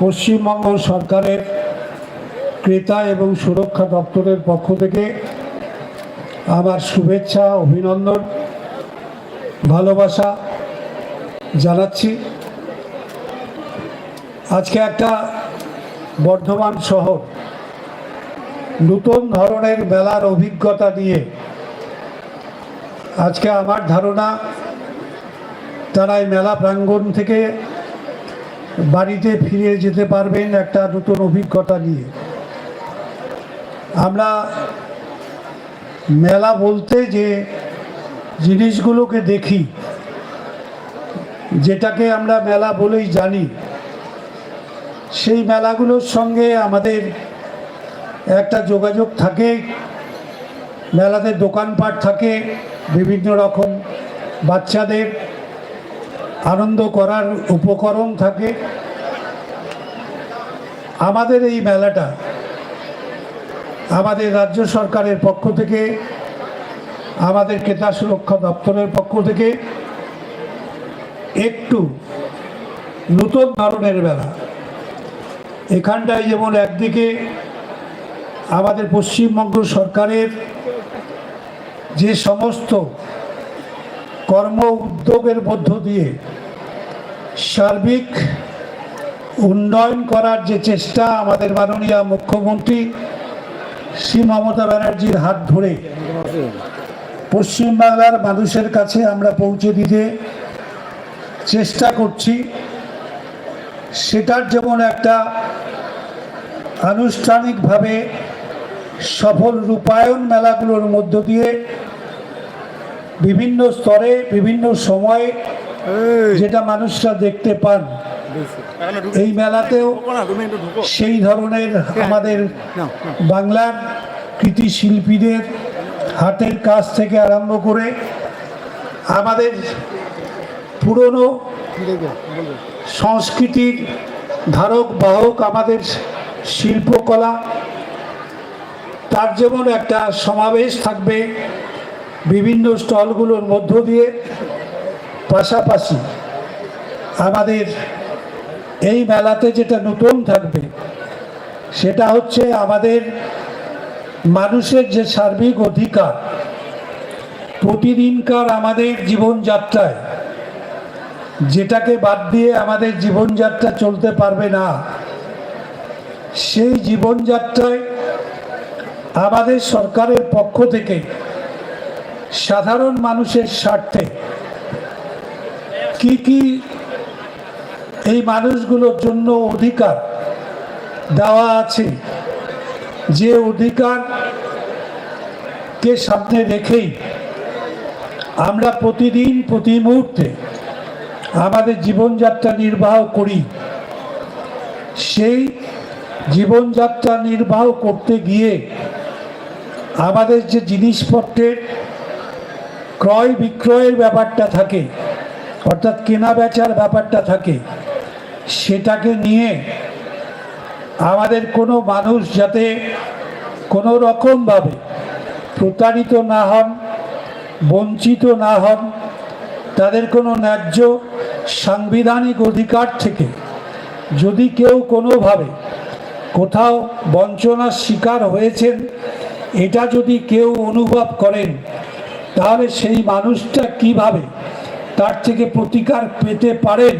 পশ্চিমবঙ্গ সরকারের ক্রেতা এবং সুরক্ষা দপ্তরের পক্ষ থেকে আমার শুভেচ্ছা, অভিনন্দন, ভালোবাসা জানাচ্ছি। আজকে একটা বর্ধমান শহর, নতুন ধরনের মেলার অভিজ্ঞতা নিয়ে আজকে আমার ধারণা, তারা এই মেলা প্রাঙ্গণ থেকে বাড়িতে ফিরে যেতে পারবেন একটা নতুন অভিজ্ঞতা নিয়ে। আমরা মেলা বলতে যে জিনিসগুলোকে দেখি, যেটাকে আমরা মেলা বলেই জানি, সেই মেলাগুলোর সঙ্গে আমাদের একটা যোগাযোগ থাকে, মেলাতে দোকানপাট থাকে, বিভিন্ন রকম বাচ্চাদের আনন্দ করার উপকরণ থাকে। আমাদের এই মেলাটা আমাদের রাজ্য সরকারের পক্ষ থেকে, আমাদের ক্রেতা সুরক্ষা দপ্তরের পক্ষ থেকে একটু নতুন ধরনের মেলা। এখানটায় যেমন একদিকে আমাদের পশ্চিমবঙ্গ সরকারের যে সমস্ত কর্ম উদ্যোগের মধ্য দিয়ে সার্বিক উন্নয়ন করার যে চেষ্টা আমাদের মাননীয় মুখ্যমন্ত্রী শ্রী মমতা ব্যানার্জির হাত ধরে পশ্চিমবাংলার মানুষের কাছে আমরা পৌঁছে দিতে চেষ্টা করছি। সেটার যেমন একটা আনুষ্ঠানিকভাবে সফল রূপায়ণ মেলাগুলোর মধ্য দিয়ে বিভিন্ন স্তরে বিভিন্ন সময়ে যেটা মানুষরা দেখতে পান। এই মেলাতেও সেই ধরনের আমাদের বাংলার কৃতি শিল্পীদের হাতের কাজ থেকে আরম্ভ করে আমাদের পুরনো সংস্কৃতির ধারক বাহক আমাদের শিল্পকলা তার যেমন একটা সমাবেশ থাকবে বিভিন্ন স্টলগুলোর মধ্য দিয়ে পাশাপাশি আমাদের এই মেলাতে যেটা নতুন থাকবে, সেটা হচ্ছে আমাদের মানুষের যে সার্বিক অধিকার, প্রতিদিনকার আমাদের জীবনযাত্রায়, যেটাকে বাদ দিয়ে আমাদের জীবনযাত্রা চলতে পারবে না, সেই জীবনযাত্রায় আমাদের সরকারের পক্ষ থেকে সাধারণ মানুষের স্বার্থে কি কি এই মানুষগুলোর জন্য অধিকার দেওয়া আছে? যে অধিকারকে সামনে রেখেই আমরা প্রতিদিন, প্রতি মুহূর্তে আমাদের জীবনযাত্রা নির্বাহ করি, সেই জীবনযাত্রা নির্বাহ করতে গিয়ে আমাদের যে জিনিসপত্রের ক্রয় বিক্রয়ের ব্যাপারটা থাকে, অর্থাৎ কেনা বেচার ব্যাপারটা থাকে, সেটাকে নিয়ে আমাদের কোনো মানুষ যাতে কোনো রকমভাবে প্রতারিত না হন, বঞ্চিত না হন, তাদের কোনো ন্যায্য সাংবিধানিক অধিকার থেকে যদি কেউ কোনোভাবে কোথাও বঞ্চনার শিকার হয়েছেন, এটা যদি কেউ অনুভব করেন তাহলে সেই মানুষটা কীভাবে তার থেকে প্রতিকার পেতে পারেন?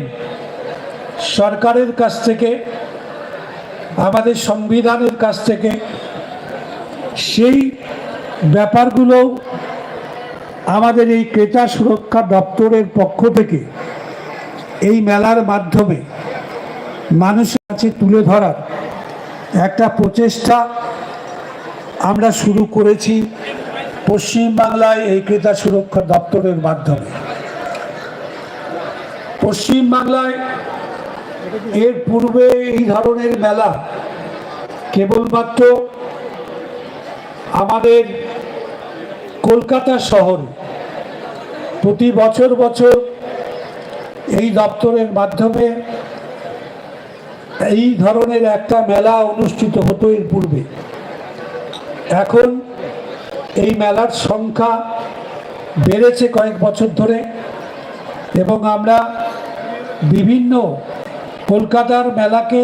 সরকারের কাছ থেকে, আমাদের সংবিধানের কাছ থেকে সেই ব্যাপারগুলো আমাদের এই ক্রেতা সুরক্ষা দপ্তরের পক্ষ থেকে এই মেলার মাধ্যমে মানুষের কাছে তুলে ধরার একটা প্রচেষ্টা আমরা শুরু করেছি। পশ্চিমবাংলায় এই ক্রেতা সুরক্ষা দপ্তরের মাধ্যমে। পশ্চিমবাংলায় এর পূর্বে এই ধরনের মেলা কেবলমাত্র আমাদের কলকাতা শহর প্রতি বছর বছর এই দপ্তরের মাধ্যমে এই ধরনের একটা মেলা অনুষ্ঠিত হতো এর পূর্বে। এখন এই মেলার সংখ্যা বেড়েছে কয়েক বছর ধরে এবং আমরা বিভিন্ন কলকাতার মেলাকে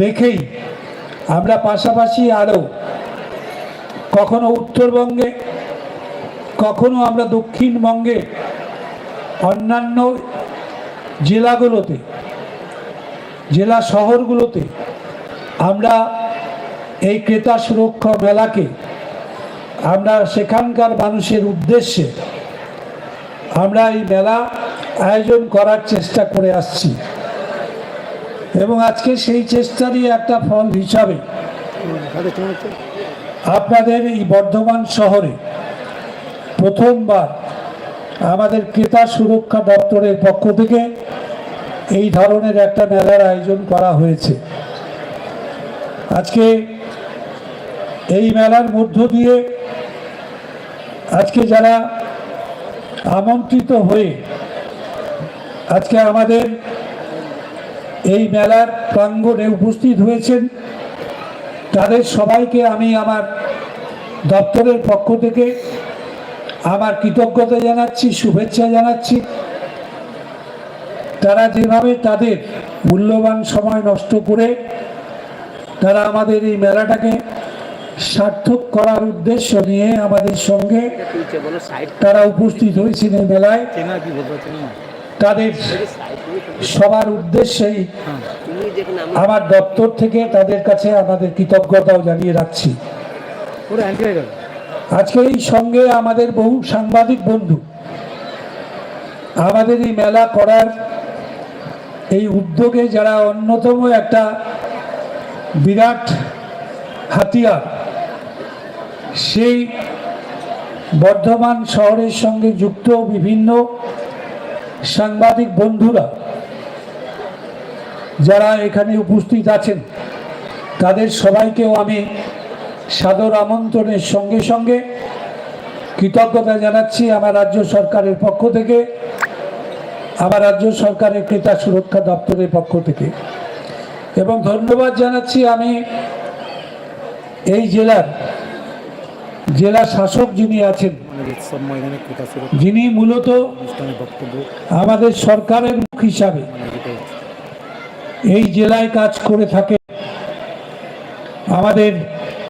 রেখেই আমরা পাশাপাশি আরও কখনো উত্তরবঙ্গে, কখনো আমরা দক্ষিণবঙ্গে অন্যান্য জেলাগুলোতে, জেলা শহরগুলোতে আমরা এই ক্রেতা সুরক্ষা মেলাকে আমরা সেখানকার মানুষের উদ্দেশ্যে আমরা এই মেলা আয়োজন করার চেষ্টা করে আসছি। এবং আজকে সেই চেষ্টারই একটা ফল হিসাবে আপনাদের এই বর্ধমান শহরে প্রথমবার আমাদের ক্রেতা সুরক্ষা দপ্তরের পক্ষ থেকে এই ধরনের একটা মেলার আয়োজন করা হয়েছে। আজকে এই মেলার মধ্য দিয়ে আজকে যারা আমন্ত্রিত হয়ে আজকে আমাদের এই মেলার প্রাঙ্গণে উপস্থিত হয়েছেন, তাদের সবাইকে আমি আমার দপ্তরের পক্ষ থেকে আমার কৃতজ্ঞতা জানাচ্ছি, শুভেচ্ছা জানাচ্ছি। তারা যেভাবে তাদের মূল্যবান সময় নষ্ট করে তারা আমাদের এই মেলাটাকে সার্থক করার উদ্দেশ্য নিয়ে আমাদের সঙ্গে তারা উপস্থিত হয়েছেন এই মেলায়। তাদের সবার উদ্দেশ্যেই আমার দপ্তর থেকে তাদের কাছে আমাদের কৃতজ্ঞতাও জানিয়ে রাখছি। আজকে এই সঙ্গে আমাদের বহু সাংবাদিক বন্ধু। আমাদের এই মেলা করার এই উদ্যোগে যারা অন্যতম একটা বিরাট হাতিয়ার সেই বর্ধমান শহরের সঙ্গে যুক্ত বিভিন্ন সাংবাদিক বন্ধুরা যারা এখানে উপস্থিত আছেন, তাদের সবাইকেও আমি সাদর আমন্ত্রণের সঙ্গে সঙ্গে কৃতজ্ঞতা জানাচ্ছি আমার রাজ্য সরকারের পক্ষ থেকে, আমার রাজ্য সরকারের ক্রেতা সুরক্ষা দপ্তরের পক্ষ থেকে। এবং ধন্যবাদ জানাচ্ছি আমি এই জেলার জেলা শাসক যিনি আছেন, যিনি মূলত আমাদের সরকারের মুখ হিসাবে এই জেলায় কাজ করে থাকে আমাদের